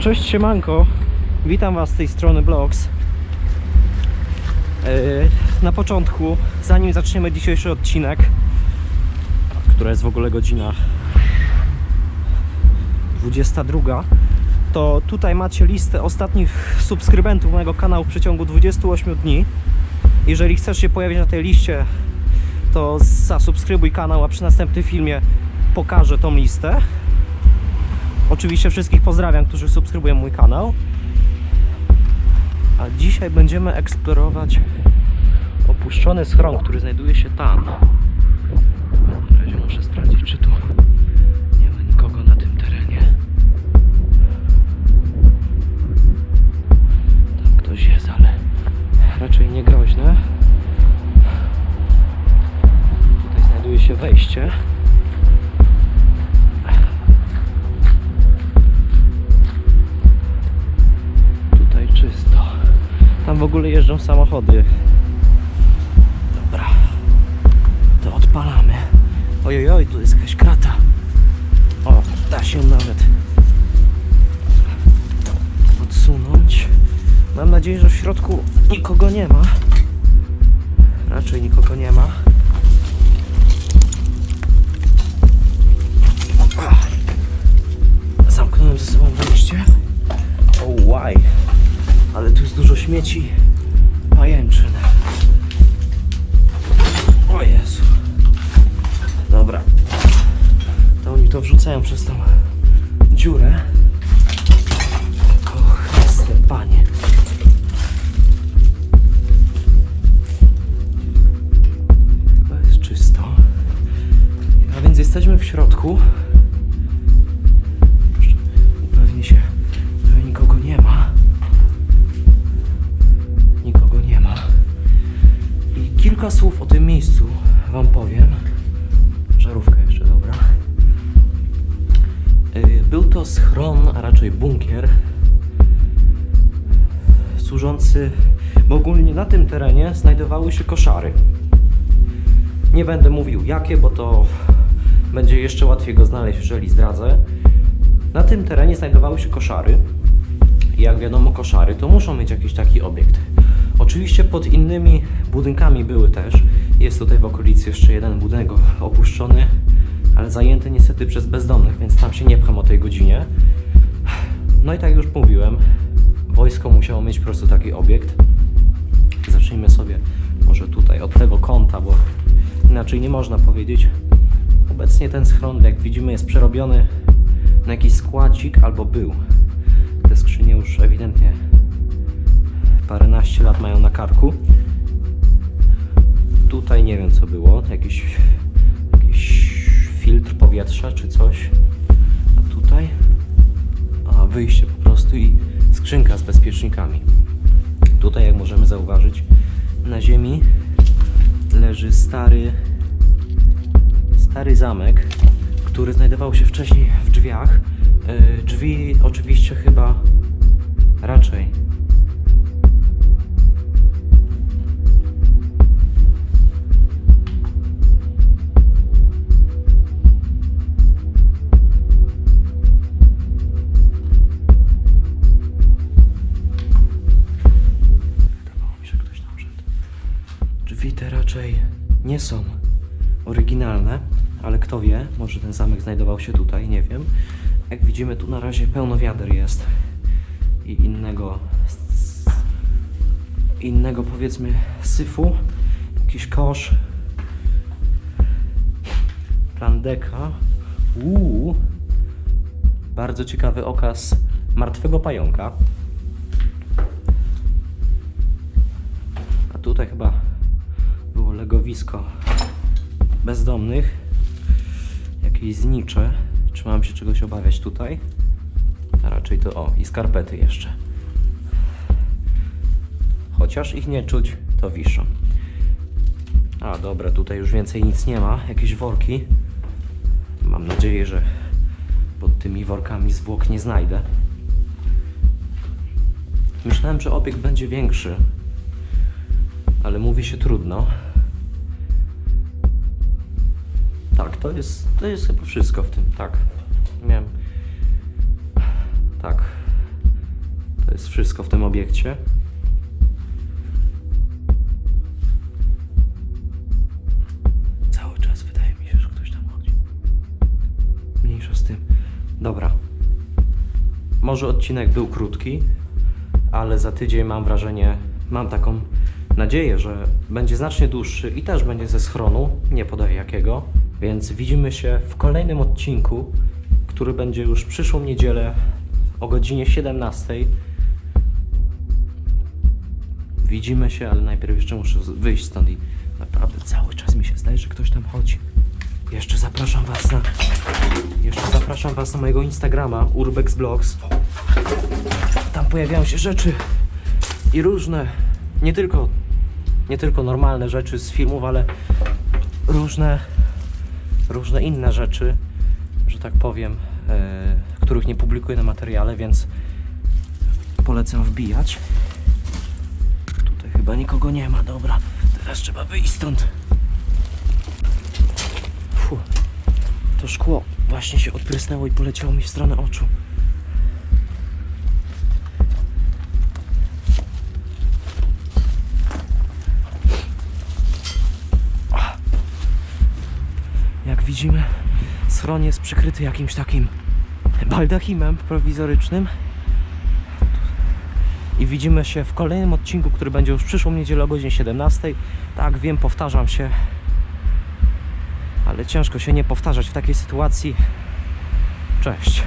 Cześć siemanko, witam was z tej strony Blogs. Yy, Na początku, zanim zaczniemy dzisiejszy odcinek, która jest w ogóle godzina 22, to tutaj macie listę ostatnich subskrybentów mojego kanału w przeciągu 28 dni. Jeżeli chcesz się pojawić na tej liście, to zasubskrybuj kanał, a przy następnym filmie pokażę tą listę. Oczywiście wszystkich pozdrawiam, którzy subskrybują mój kanał. A dzisiaj będziemy eksplorować opuszczony schron, który znajduje się tam. Na razie muszę sprawdzić, czy tu w ogóle jeżdżą samochody. Dobra. To odpalamy. Ojoj, oj, tu jest jakaś krata. O, da się nawet odsunąć. Mam nadzieję, że w środku nikogo nie ma. Raczej nikogo nie ma. Przez tą dziurę. Chryste Panie. Chyba jest czysto. A więc jesteśmy w środku. Upewnię się, że nikogo nie ma. Nikogo nie ma. I kilka słów o tym miejscu Wam powiem. Żarówka Był to schron, a raczej bunkier, służący, bo ogólnie na tym terenie znajdowały się koszary. Nie będę mówił jakie, bo to będzie jeszcze łatwiej go znaleźć, jeżeli zdradzę. Na tym terenie znajdowały się koszary. I jak wiadomo, koszary to muszą mieć jakiś taki obiekt. Oczywiście pod innymi budynkami były też. Jest tutaj w okolicy jeszcze jeden budynek opuszczony, ale zajęty niestety przez bezdomnych, więc tam się nie pcham o tej godzinie. No i tak już mówiłem, wojsko musiało mieć po prostu taki obiekt. Zacznijmy sobie może tutaj od tego kąta, bo inaczej nie można powiedzieć. Obecnie ten schron, jak widzimy, jest przerobiony na jakiś składzik albo był. Te skrzynie już ewidentnie paręnaście lat mają na karku. Tutaj nie wiem co było, jakiś filtr powietrza czy coś. A tutaj a, wyjście po prostu i skrzynka z bezpiecznikami. Tutaj, jak możemy zauważyć, na ziemi leży stary, stary zamek, który znajdował się wcześniej w drzwiach. Yy, drzwi oczywiście chyba raczej. Raczej nie są oryginalne, ale kto wie, może ten zamek znajdował się tutaj, nie wiem. Jak widzimy, tu na razie pełno wiader jest i innego, innego powiedzmy syfu, jakiś kosz, plandeka, uuu, bardzo ciekawy okaz martwego pająka. A tutaj chyba legowisko bezdomnych. Jakieś znicze. Czy mam się czegoś obawiać tutaj? A raczej to o, i skarpety jeszcze. Chociaż ich nie czuć, to wiszą. A dobra, tutaj już więcej nic nie ma. Jakieś worki. Mam nadzieję, że pod tymi workami zwłok nie znajdę. Myślałem, że obiekt będzie większy, ale mówi się trudno. Tak, to jest, to jest chyba wszystko w tym, tak. Miałem. Tak. To jest wszystko w tym obiekcie. Cały czas wydaje mi się, że ktoś tam chodzi. Mniejsza z tym. Dobra. Może odcinek był krótki, ale za tydzień mam wrażenie, mam taką nadzieję, że będzie znacznie dłuższy i też będzie ze schronu, nie podaję jakiego. Więc widzimy się w kolejnym odcinku, który będzie już przyszłą niedzielę o godzinie 17. Widzimy się, ale najpierw jeszcze muszę wyjść stąd i naprawdę cały czas mi się zdaje, że ktoś tam chodzi. Jeszcze zapraszam Was na. Jeszcze zapraszam Was na mojego Instagrama Urbex Vlogs. Tam pojawiają się rzeczy i różne, nie tylko, nie tylko normalne rzeczy z filmów, ale różne, różne inne rzeczy, że tak powiem, e, których nie publikuję na materiale, więc polecam wbijać. Tutaj chyba nikogo nie ma, dobra. Teraz trzeba wyjść stąd. Fu, to szkło właśnie się odprysnęło i poleciało mi w stronę oczu. Widzimy, schron jest przykryty jakimś takim baldachimem prowizorycznym. I widzimy się w kolejnym odcinku, który będzie już przyszłą niedzielę o godzinie 17. Tak, wiem, powtarzam się, ale ciężko się nie powtarzać w takiej sytuacji. Cześć.